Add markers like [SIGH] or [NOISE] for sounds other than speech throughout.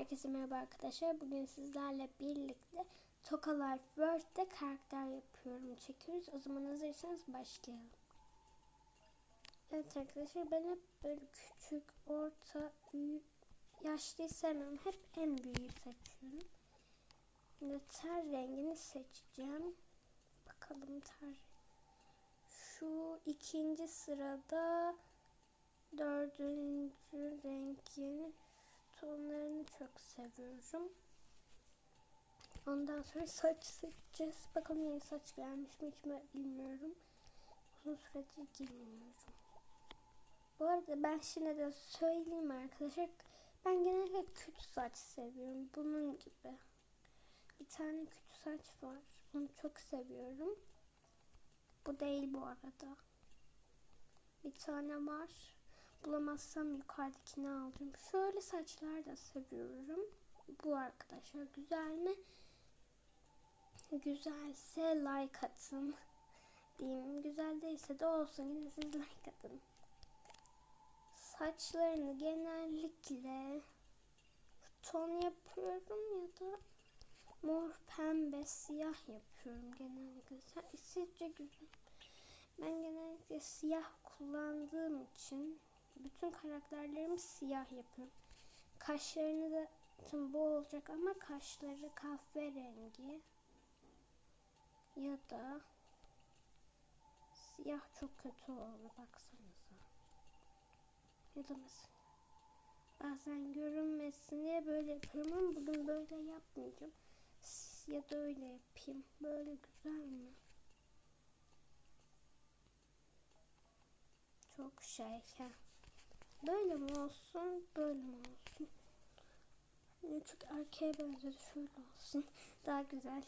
Herkese merhaba arkadaşlar. Bugün sizlerle birlikte Toka Life World'de karakter yapıyorum. Çekiyoruz. O zaman hazırsanız başlayalım. Evet arkadaşlar ben hep böyle küçük, orta, büyük, yaşlıyı sevmem. Hep en büyüğü seçiyorum. Şimdi ter rengini seçeceğim. Bakalım ter Şu ikinci sırada dördüncü rengin tonlarını çok seviyorum. Ondan sonra saç seçeceğiz. Bakalım yeni saç gelmiş mi hiç mi bilmiyorum. Uzun süredir girmiyorum. Bu arada ben şimdi de söyleyeyim arkadaşlar. Ben genelde küt saç seviyorum. Bunun gibi. Bir tane küt saç var. Onu çok seviyorum. Bu değil bu arada. Bir tane var. Bulamazsam yukarıdakini alacağım. Şöyle saçlar da seviyorum. Bu arkadaşlar güzel mi? Güzelse like atın. [LAUGHS] Diyeyim. Güzel değilse de olsun. Yine siz like atın. Saçlarını genellikle ton yapıyorum ya da mor, pembe, siyah yapıyorum genellikle. Sizce güzel. Ben genellikle siyah kullandığım için bütün karakterlerimi siyah yapıyorum. Kaşlarını da tüm bu olacak ama kaşları kahverengi ya da siyah çok kötü oldu baksanıza. Ya da mesela bazen görünmesin diye böyle yapıyorum ama bugün böyle yapmayacağım. Ya da öyle yapayım. Böyle güzel mi? Çok şey. Heh. Böyle mi olsun, böyle mi olsun? Çok erkeğe benzedi, şöyle olsun. [LAUGHS] Daha güzel.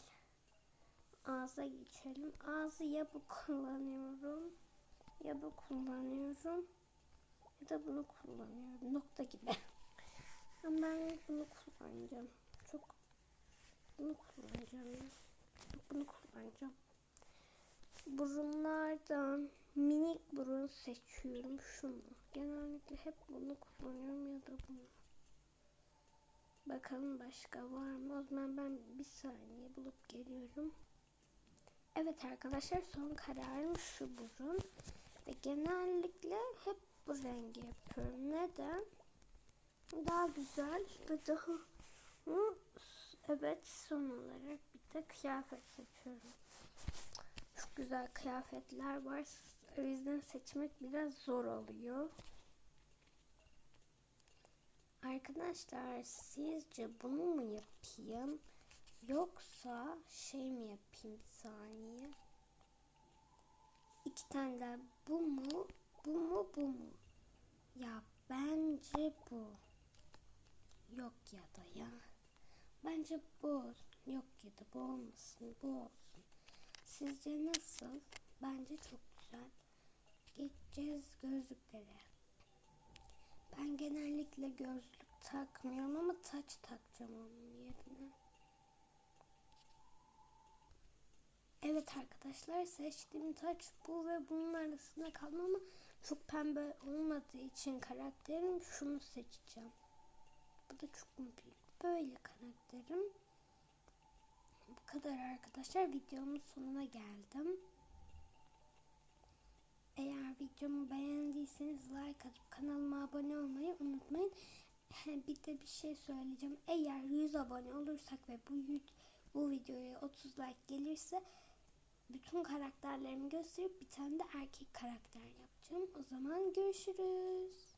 Ağza geçelim. Ağzı ya bu kullanıyorum, ya bu kullanıyorum, ya da bunu kullanıyorum. Nokta gibi. [LAUGHS] Ama ben bunu kullanacağım. Çok bunu kullanacağım. Bunu kullanacağım. Burunlardan minik burun seçiyorum şunu. Genellikle hep bunu kullanıyorum ya da bunu. Bakalım başka var mı? O zaman ben bir saniye bulup geliyorum. Evet arkadaşlar son kararım şu burun. Ve genellikle hep bu rengi yapıyorum. Neden? Daha güzel ve daha evet son olarak bir de kıyafet seçiyorum. Güzel kıyafetler var. O yüzden seçmek biraz zor oluyor. Arkadaşlar sizce bunu mu yapayım? Yoksa şey mi yapayım bir saniye? İki tane daha bu mu? Bu mu bu mu? Ya bence bu. Yok ya da ya. Bence bu. Yok ya da bu olmasın. Bu olsun. Sizce nasıl? Bence çok güzel. Geçeceğiz gözlüklere. Ben genellikle gözlük takmıyorum ama taç takacağım onun yerine. Evet arkadaşlar seçtiğim taç bu ve bunun arasında kaldım ama çok pembe olmadığı için karakterim şunu seçeceğim. Bu da çok mu büyük? Böyle karakterim. Kadar arkadaşlar videomun sonuna geldim. Eğer videomu beğendiyseniz like atıp kanalıma abone olmayı unutmayın. [LAUGHS] Bir de bir şey söyleyeceğim. Eğer 100 abone olursak ve bu bu videoya 30 like gelirse bütün karakterlerimi gösterip bir tane de erkek karakter yapacağım. O zaman görüşürüz.